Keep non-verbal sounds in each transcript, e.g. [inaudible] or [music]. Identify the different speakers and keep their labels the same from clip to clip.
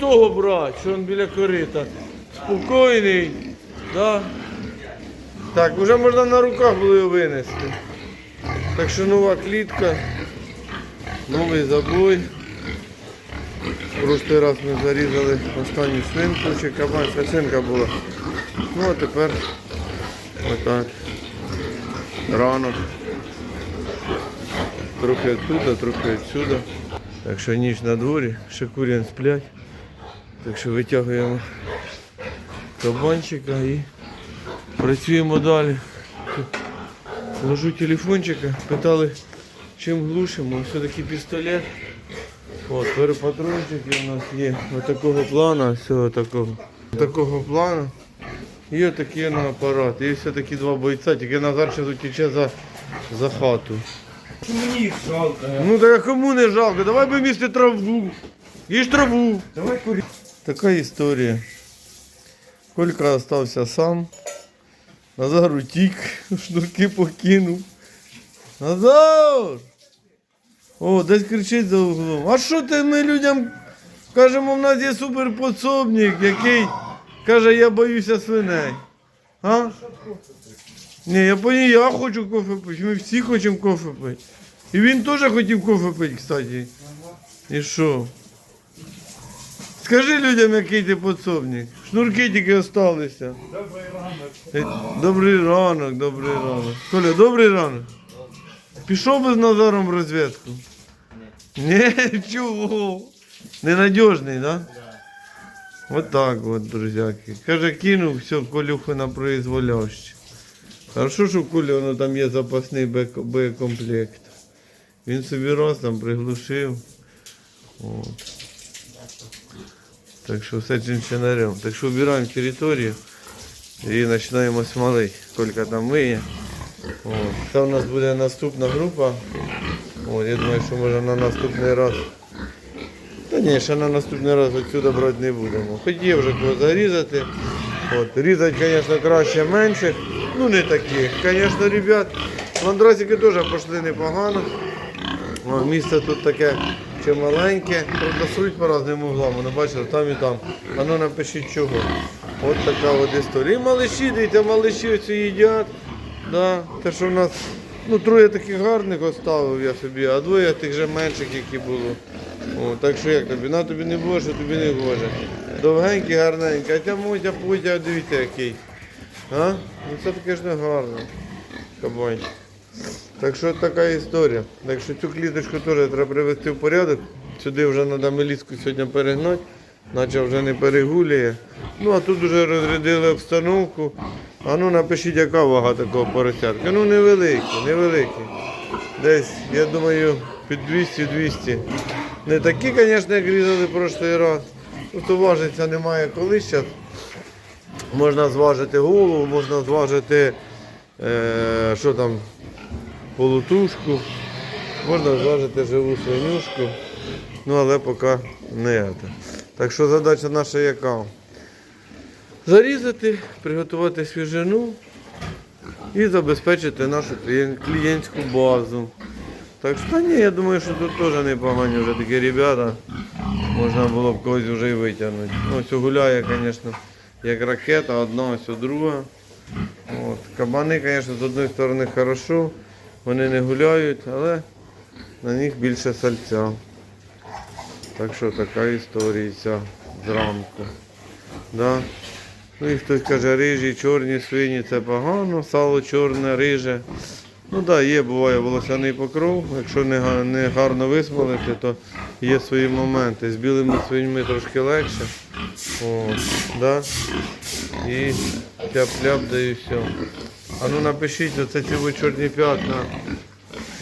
Speaker 1: того брати, що він біля корита. Спокійний. Да? Так, вже можна на руках було його винести. Так що нова клітка, новий забой. Прошлий раз ми зарізали останню свинку чи кабан, свинка була. Ну а тепер отак. Ранок. Трохи оттуда, трохи відсюди. Так що ніч на дворі, ще курян сплять. Так що витягуємо кабанчика і працюємо далі. Ложу телефончика, питали, чим глушимо. Ось такий пістолет. От, перепатрончики у нас є ось такого плану, всього такого. Такого плану. І отакий на апарат. І все такі два бойця, тільки Назар зараз утіче за, за хату.
Speaker 2: Мені їх жалко.
Speaker 1: Ну так кому не жалко? Давай би місти траву. Їж траву.
Speaker 2: Давай курі.
Speaker 1: Така історія. Колька залишився сам. Назар утік, [laughs] шнурки покинув. Назар! О, десь кричить за углом. А що ти ми людям кажемо, в нас є суперподсобник, який каже, я боюся свиней. А? Ні, я поняв, я хочу кофе пити. Ми всі хочемо кофе пити. І він теж хотів кофе пити, кстати. І що? Скажи людям, який ти подсобник. Шнурки тільки залишилися.
Speaker 2: Добрий ранок.
Speaker 1: Добрий ранок, добрий ранок. Коля, добрий ранок. Пішов би з Назаром в розвідку? Ні, чого? Ненадіжний, так? Да? Вот так от, друзяки. Каже, кинув все, Колюху на произволяще. Хорошо, що в Колі воно там є запасний боєкомплект. Він собі раз там приглушив. От. Так що все чинчинарем. Так що вбираємо територію і починаємо смолити. Колька там. От. Це у нас буде наступна група. От, я думаю, що може на наступний раз. Та ні, ще на наступний раз відсюди брати не будемо. Хоч є вже кого зарізати. От, різати, звісно, краще менших. Ну не таких. Звісно, ребят, мандрасики теж пішли непогано. О, місце тут таке чималеньке. Правда, суть по різним углам. Воно бачите, там і там. А ну напишіть чого. От така от історія. І малиші, дивіться, малиші оці їдять. Да. Те, що в нас ну, троє таких гарних оставив я собі, а двоє тих же менших, які було. О, так що як тобі? На тобі не боже, тобі не гоже. Довгенький, гарненький. А ця мотя путя, дивіться який. А? Ну це таке ж не гарно. Кабанчик. Так що така історія. Так що цю кліточку теж треба привести в порядок. Сюди вже треба меліску сьогодні перегнати, наче вже не перегулює. Ну а тут вже розрядили обстановку. А ну напишіть, яка вага такого поросятка. Ну невеликий, невеликий. Десь, я думаю, під 200-200. Не такі, звісно, як різали прошлий раз. Просто важиться немає коли зараз. Можна зважити голову, можна зважити, е, що там, полутушку, можна зважити живу свинюшку, ну але поки не. Так що задача наша яка? Зарізати, приготувати свіжину і забезпечити нашу клієнтську базу. Так що ні, я думаю, що тут теж непогані вже такі ребята. Можна було б когось вже і витягнути. Ну, гуляє, звісно, як ракета, одна, ось друга. От. Кабани, звісно, з одної сторони хорошо, вони не гуляють, але на них більше сальця. Так що така історія зранку. Да? Ну і хтось каже, рижі, чорні свині це погано, сало чорне, риже. Ну так, да, є, буває волосяний покров. Якщо не, не гарно висмолити, то є свої моменти. З білими свиньми трошки легше. От, да? І тяп-ляп, да і все. А ну напишіть, оце ці чорні п'ятна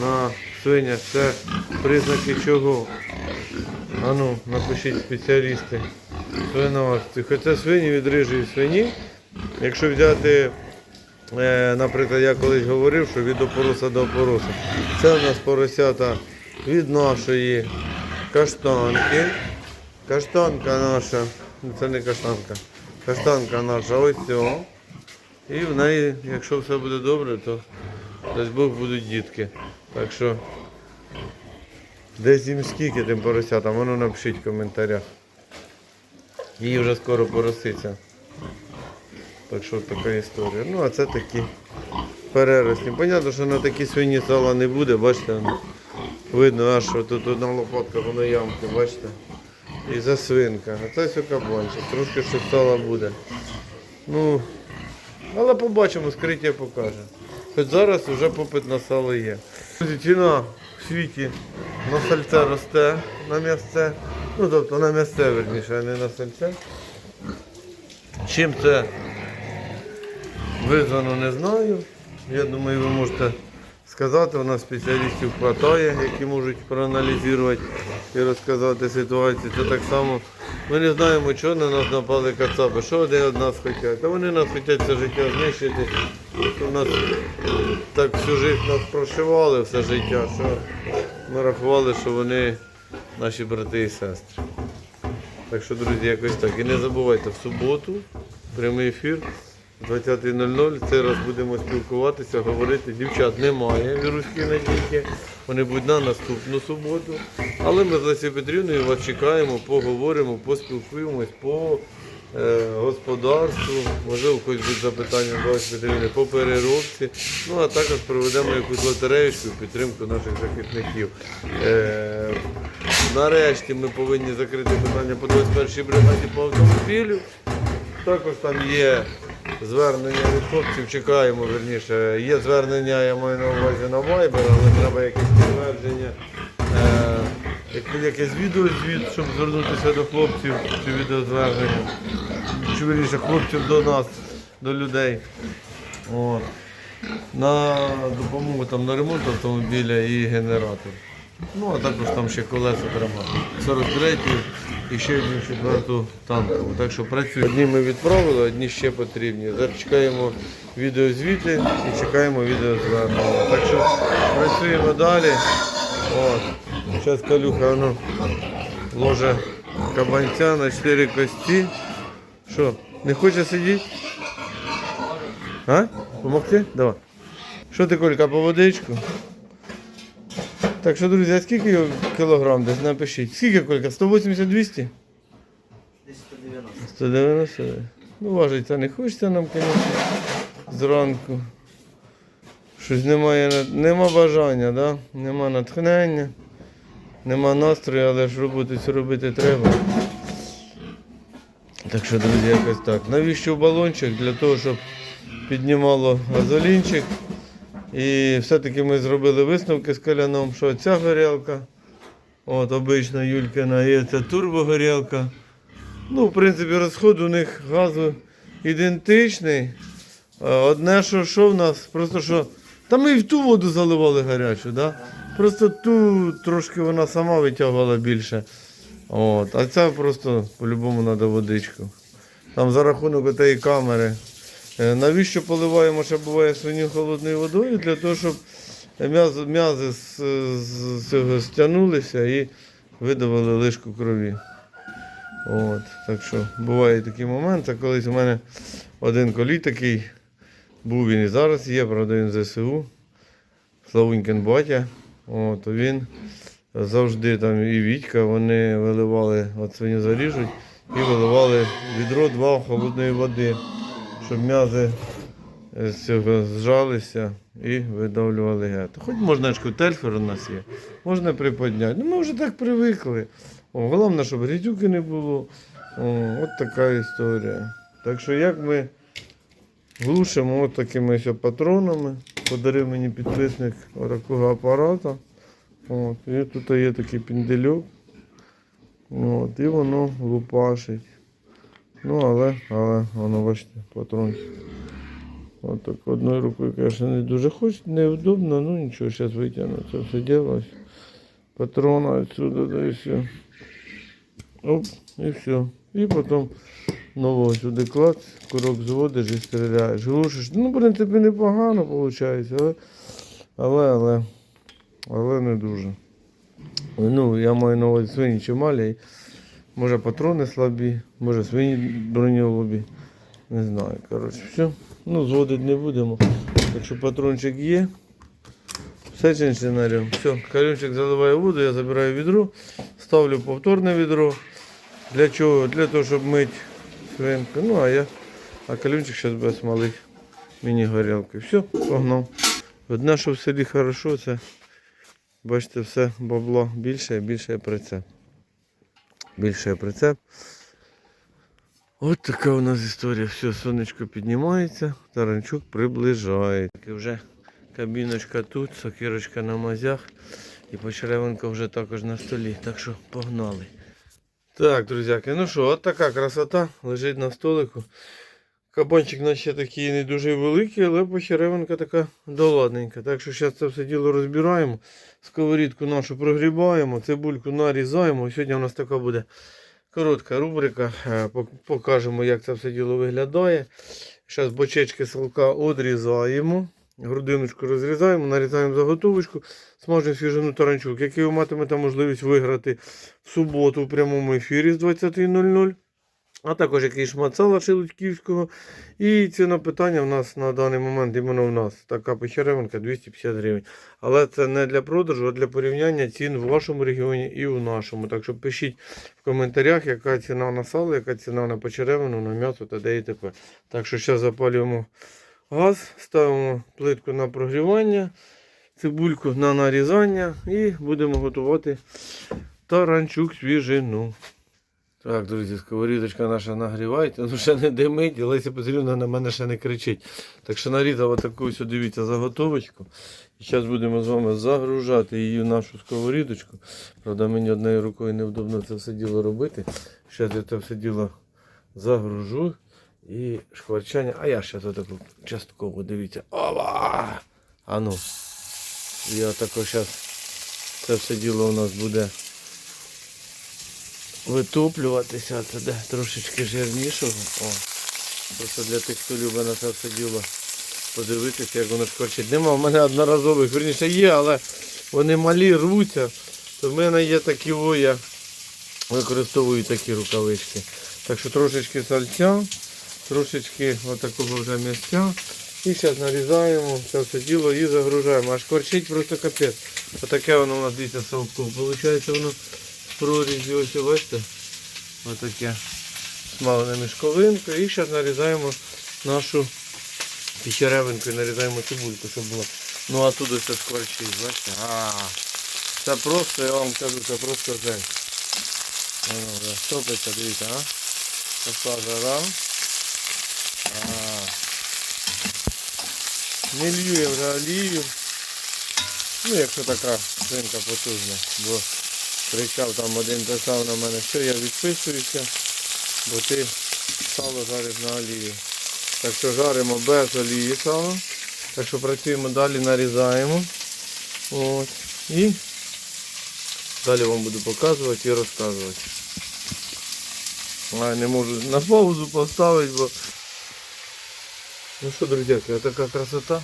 Speaker 1: на свинях, це признаки чого. А ну, напишіть спеціалісти. Свиноводці. Хоча свині від рижої свині. Якщо взяти, е, наприклад, я колись говорив, що від опороса до опороса. Це у нас поросята від нашої каштанки. Каштанка наша, це не каштанка. Каштанка наша ось цього. І в неї, якщо все буде добре, то дасть Бог будуть дітки. Так що десь їм скільки тим поросятам, воно напишіть в коментарях. Їй вже скоро пороситься. Так що така історія. Ну, а це такі переросні. Понятно, що на такі свині сала не буде, бачите, видно, аж що тут одна лопатка, воно ямки, бачите. І за свинка. А це все кабанчик. Трошки ще сала буде. Ну, але побачимо, скриття покаже. Хоч зараз вже попит на сало є. Ціна в світі на сальце росте, на м'ясце. Ну тобто на м'ясце, верніше, а не на сальце. Чим це визвано, не знаю. Я думаю, ви можете сказати, у нас спеціалістів вистачає, які можуть проаналізувати і розказати ситуацію. Це так само. Ми не знаємо, чого на нас напали кацапи, що вони від нас хочуть. Та вони нас хочуть це життя знищити. У нас так всю життя нас прошивали все життя, що ми рахували, що вони наші брати і сестри. Так що, друзі, якось так. І не забувайте, в суботу прямий ефір 20.00. Цей раз будемо спілкуватися, говорити. Дівчат немає віруської надійки. Вони будуть на наступну суботу. Але ми з Лесією Петрівною вас чекаємо, поговоримо, поспілкуємось по е, господарству. Можливо, когось будуть запитання до Лесі Петрівни по переробці. Ну а також проведемо якусь лотереюшку в підтримку наших захисників. Е, Нарешті ми повинні закрити питання по 21-й бригаді по автомобілю. Також там є звернення від хлопців, чекаємо, верніше. Є звернення, я маю на увазі на Viber, але треба якесь підтвердження, е, якесь відеозвіт, щоб звернутися до хлопців, чи відеозвернення, чи верніше хлопців до нас, до людей. От. На допомогу там, на ремонт автомобіля і генератор. Ну, а також там ще колеса треба. 43 і ще одну четверту танкову. Так що працюємо. Одні ми відправили, одні ще потрібні. Зараз чекаємо відеозвіти і чекаємо відеозвернення. Так що працюємо далі. От. Зараз калюха воно ложе кабанця на 4 кості. Що, не хоче сидіти? А? Помогти? Давай. Що ти, Колька, по водичку? Так що, друзі, а скільки кілограм десь напишіть? Скільки Колька? 180-200?
Speaker 2: 190.
Speaker 1: 190. Ну, важить це не хочеться нам, звісно, зранку. Щось немає, нема бажання, да? нема натхнення, нема настрою, але ж роботи цю робити треба. Так що, друзі, якось так. Навіщо балончик? Для того, щоб піднімало газолінчик. І все-таки ми зробили висновки з каляном, що ця горілка, от обична Юлькина, і це турбогорілка. Ну, в принципі, розход у них газу ідентичний. Одне, що, що в нас, просто що. Та ми і в ту воду заливали гарячу, да? Просто ту трошки вона сама витягувала більше. От. А ця просто по-любому треба водичку. Там за рахунок тієї камери. Е, Навіщо поливаємо, ще буває свиню холодною водою? Для того, щоб м'язи, з, з цього стягнулися і видавали лишку крові. От, так що буває такі моменти. Колись у мене один колій такий був він і зараз є, правда він ЗСУ. Славунькин батя. От, він завжди там і Вітька, вони виливали, от свиню заріжуть і виливали відро два холодної води, щоб м'язи е, з цього зжалися і видавлювали гет. Хоч можна тельфер у нас є, можна приподняти. Ну ми вже так привикли. О, головне, щоб грізюки не було. О, от така історія. Так що як ми глушимо от такими ось патронами. Подарив мені підписник такого апарата. От, і тут є такий піндельок. От, і воно лупашить. Ну, але, але воно, бачите, патрончик. От так одною рукою, звісно, не дуже хоч, неудобно, ну нічого, зараз витягну це все діло. Патрона отсюда, да і все. Оп, і все. І потім нового сюди клад, курок зводиш і стріляєш. Глушиш. Ну, в принципі, непогано виходить, але, але, але, але не дуже. Ну, я маю на увазі свині чималі. Може патрони слабі, може свині броньолобі. Не знаю. Коротше, все. Ну, зводити не будемо. Так що патрончик є. Все чин сценарієм. Все, калюнчик заливає воду, я забираю відро, ставлю повторне відро. Для чого? Для того, щоб мити свинку. Ну, а я, а калюнчик зараз буде смолити міні-горілки. Все, погнав. Одне, що в селі хорошо, це бачите, все бабло більше і більше прицеп. Більше прицеп. От така у нас історія. Все, сонечко піднімається, таранчук приближає. І вже кабіночка тут, сокирочка на мазях і почеревинка вже також на столі. Так що погнали. Так, друзяки, ну що, от така красота лежить на столику. Кабанчик наш ще такий не дуже великий, але почеревинка така доладненька. Так що зараз це все діло розбираємо. Сковорідку нашу прогрібаємо, цибульку нарізаємо. Сьогодні у нас така буде коротка рубрика. Е, Покажемо, як це все діло виглядає. Зараз бочечки салка одрізаємо. Грудиночку розрізаємо, нарізаємо заготовочку, смажимо свіжину таранчук, який ви матимете можливість виграти в суботу в прямому ефірі з 20.00. А також якийсь шмат сала шелудьківського. І ціна питання в нас на даний момент, іменно в нас, така печеревинка 250 гривень. Але це не для продажу, а для порівняння цін в вашому регіоні і в нашому. Так що пишіть в коментарях, яка ціна на сало, яка ціна на почеревину, на м'ясо та де і т.п. Так що зараз запалюємо газ, ставимо плитку на прогрівання, цибульку на нарізання і будемо готувати таранчук свіжину. Так, друзі, сковорідочка наша нагрівається, ну ще не димить, Леся Петрівна на мене ще не кричить. Так що нарізав отаку ось, дивіться, заготовочку. І зараз будемо з вами загружати її в нашу сковорідочку. Правда, мені однією рукою невдобно це все діло робити. Зараз я це все діло загружу і шкварчання. А я ще таку частково, дивіться. Ова! А ну. Я також зараз це все діло у нас буде витоплюватися. Це де трошечки жирнішого. О, просто для тих, хто любить на це все діло подивитися, як воно шкварчить. Нема в мене одноразових, верніше є, але вони малі рвуться. То в мене є такі о, я використовую такі рукавички. Так що трошечки сальця, трошечки отакого вже м'ясця. І зараз нарізаємо це все діло і загружаємо. Аж корчить просто капець. Отаке воно у нас дивіться салко. Получається воно прорізі, ось бачите. Отаке смалене мішковинку. І зараз нарізаємо нашу печеревинку і нарізаємо цибульку, щоб було. Ну а тут ось скворчить, бачите? А, це просто, я вам кажу, це просто жесть. Воно вже топиться, дивіться, а? Пішла жара. А. Не лью я вже олію. Ну, якщо така свинка потужна, бо кричав там один писав на мене, що я відписуюся, бо ти сало жариш на олії. Так що жаримо без олії сало. Так що працюємо далі, нарізаємо. От. І далі вам буду показувати і розказувати. А не можу на паузу поставити, бо... Ну що, друзяки, така красота.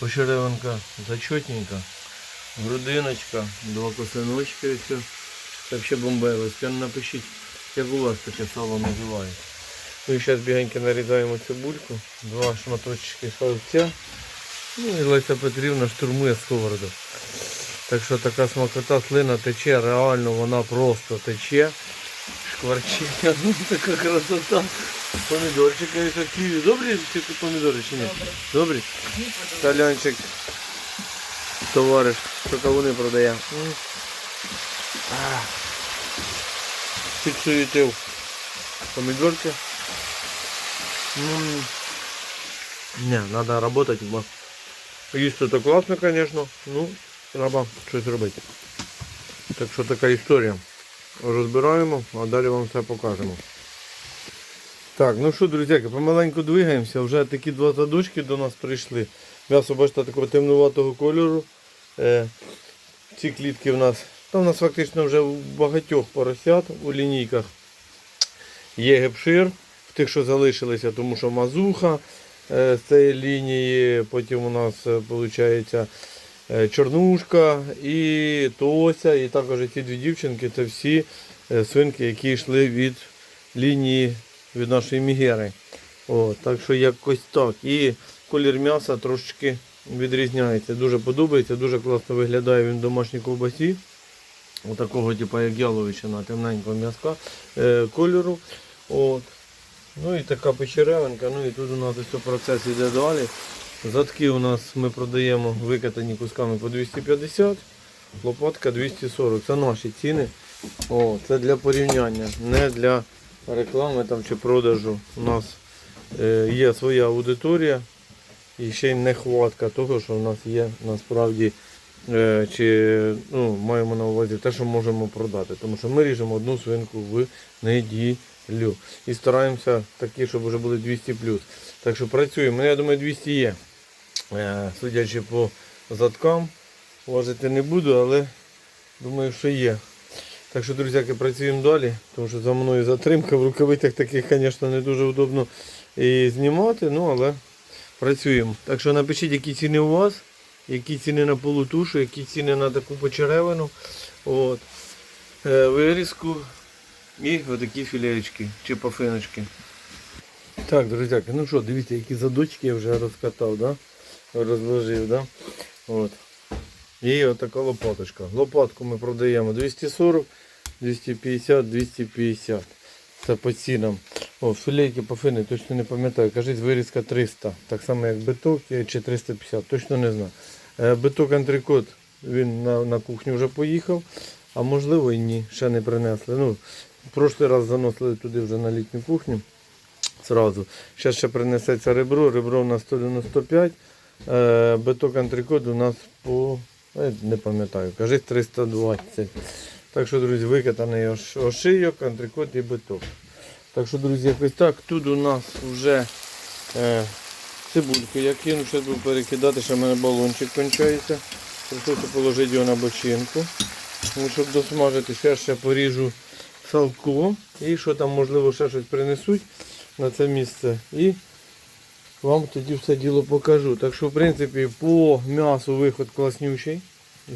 Speaker 1: Почеревинка зачетненька. Грудиночка, два косиночки і все. Це взагалі бомбело. Напишіть, як у вас таке сало називається. Ну і зараз бігенько нарізаємо цибульку, два шматочки салця. Ну і Леся Петрівна штурмує сковороду. Так що така смакота слина тече, реально вона просто тече. Шкварчить, ну така красота. Помідорчики такі. Добрі ці помідори чи ні? Добрі? Талянчик, товариш, що кавуни продає. А. Помідорки. Не, работать, бо їсти то класно, конечно, ну, треба щось робити. Так що така історія. Розбираємо, а далі вам все покажемо. Так, ну що, друзяки, помаленьку двигаємося. Вже такі два задушки до нас прийшли. М'ясо, бачите, такого темнуватого кольору. Е, ці клітки в нас. Там у нас фактично вже у багатьох поросят у лінійках є гепшир, в тих, що залишилися, тому що мазуха е, з цієї лінії, потім у нас виходить чорнушка і Тося, і також ці дві дівчинки це всі е, свинки, які йшли від лінії від нашої мігери. О, так що якось так. І колір м'яса трошечки відрізняється. Дуже подобається, дуже класно виглядає він в домашній ковбасі. отакого, типу, як яловичина, темненького м'язка е, кольору. От. Ну і така печеревинка, ну і тут у нас ось процес йде далі. Задки у нас ми продаємо викатані кусками по 250, лопатка 240. Це наші ціни. О, це для порівняння, не для реклами там, чи продажу. У нас е, є своя аудиторія і ще й нехватка того, що в нас є насправді. е, Чи ну, маємо на увазі те, що можемо продати. Тому що ми ріжемо одну свинку в неділю. І стараємося такі, щоб вже були 200 плюс. Так що працюємо. Ну, я думаю, 200 є. Е, Судячи по задкам, важити не буду, але думаю, що є. Так що, друзяки, працюємо далі, тому що за мною затримка в рукавицях таких, звісно, не дуже удобно і знімати, ну але працюємо. Так що напишіть, які ціни у вас, які ціни на полутушу, які ціни на таку почеревину. От. Е, Вирізку і отакі філеєчки чи пафиночки. Так, друзяки, ну що, дивіться, які задочки я вже розкатав, да? розложив. Да? От. І отака лопаточка. Лопатку ми продаємо 240, 250, 250. Це по цінам. О, філейки пафини точно не пам'ятаю. Кажіть, вирізка 300. Так само як биток е, чи 350, точно не знаю. Е, Биток антрикот, він на, на кухню вже поїхав. А можливо і ні, ще не принесли. Ну, в прошлий раз заносили туди вже на літню кухню. Сразу. Зараз ще принесеться ребро. Ребро у нас 195. Е, биток антрикот у нас по не пам'ятаю, кажуть 320. Так що, друзі, викатаний ошийок, антрикот і биток. Так що, друзі, якось так. Тут у нас вже е, цибульку я кину, зараз буду перекидати, що в мене балончик кончається. Прийшлося положити його на бочинку. Ну, щоб досмажити, ще ще поріжу салко. І що там, можливо, ще щось принесуть на це місце. І вам тоді все діло покажу. Так що, в принципі, по м'ясу виход класнючий.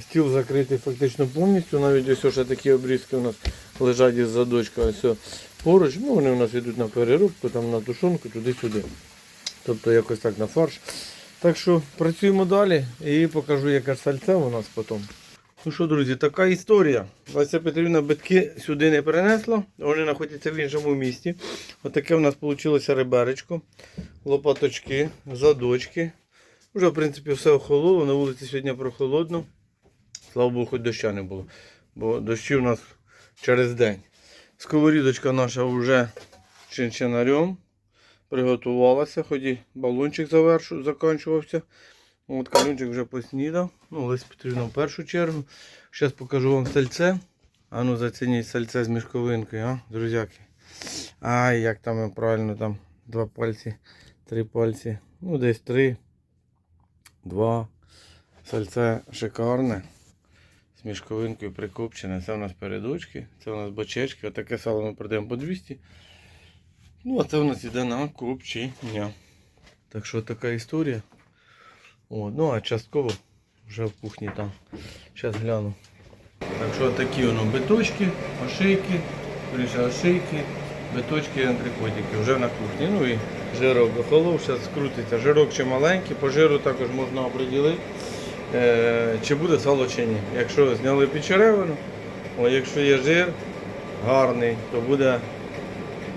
Speaker 1: Стіл закритий фактично повністю. Навіть ось ще такі обрізки у нас лежать із задочка. Ось поруч. Ну, вони у нас йдуть на переробку, там на тушонку, туди-сюди. Тобто якось так на фарш. Так що працюємо далі і покажу, яке сальце у нас потім. Ну що, друзі, така історія. Леся Петрівна битки сюди не перенесла, вони знаходяться в іншому місті. Отаке у нас вийшло реберечко, лопаточки, задочки. Вже, в принципі, все охололо. На вулиці сьогодні прохолодно. Слава Богу, хоч доща не було. Бо дощі у нас через день. Сковорідочка наша вже чинчинарем. Приготувалася, хоч і балончик завершу, закінчувався. От калюнчик вже поснідав. Ну, Лесь Петрівна в першу чергу. Зараз покажу вам сальце. А ну зацініть сальце з мішковинкою, а, друзяки. Ай, як там правильно там два пальці, три пальці. Ну, десь три, два. Сальце шикарне. З мішковинкою прикопчене. Це у нас передочки, це у нас бочечки. Отаке сало ми продаємо по 200. Ну, а це у нас іде на копчення. Так що така історія. О, ну а частково вже в кухні там. Зараз гляну. Так що такі воно биточки, ошейки, ошейки, биточки і антрикотики вже на кухні. Ну і жирок охолов, зараз скрутиться. Жирок чи маленький, по жиру також можна оприділити, чи буде сало чи ні. Якщо зняли печеревину, а якщо є жир гарний, то буде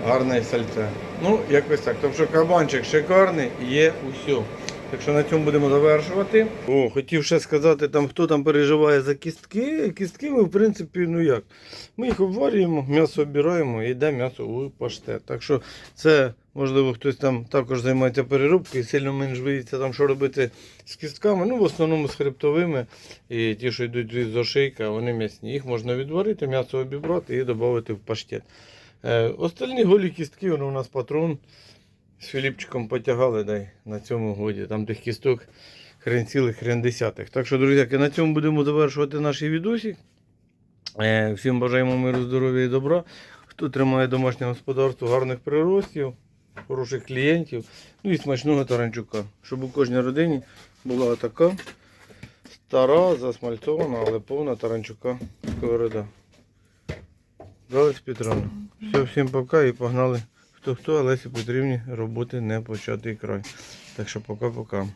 Speaker 1: гарне сальце. Ну, якось так. Тому що кабанчик шикарний, є усе. Так що на цьому будемо завершувати. О, хотів ще сказати, там, хто там переживає за кістки. Кістки ми, в принципі, ну як. Ми їх обварюємо, м'ясо обираємо і йде м'ясо у паштет. Так що це, можливо, хтось там також займається переробкою, сильно менш боїться там, що робити з кістками. Ну, в основному з хребтовими. І ті, що йдуть з ошейка, вони м'ясні. Їх можна відварити, м'ясо обібрати і додати в паштет. Е, остальні голі кістки, воно у нас патрон. З Філіпчиком потягали дай на цьому годі. Там тих кісток хрен цілих, хрен десятих. Так що, друзяки, на цьому будемо завершувати наш відосик. Е, Всім бажаємо миру, здоров'я і добра. Хто тримає домашнє господарство, гарних приростів, хороших клієнтів, ну і смачного таранчука. Щоб у кожній родині була така стара, засмальцована, але повна таранчука сковорода. Далець Петровна. Все, всім пока і погнали. Хто хто, Олесі потрібні роботи не початий край. Так що пока-пока.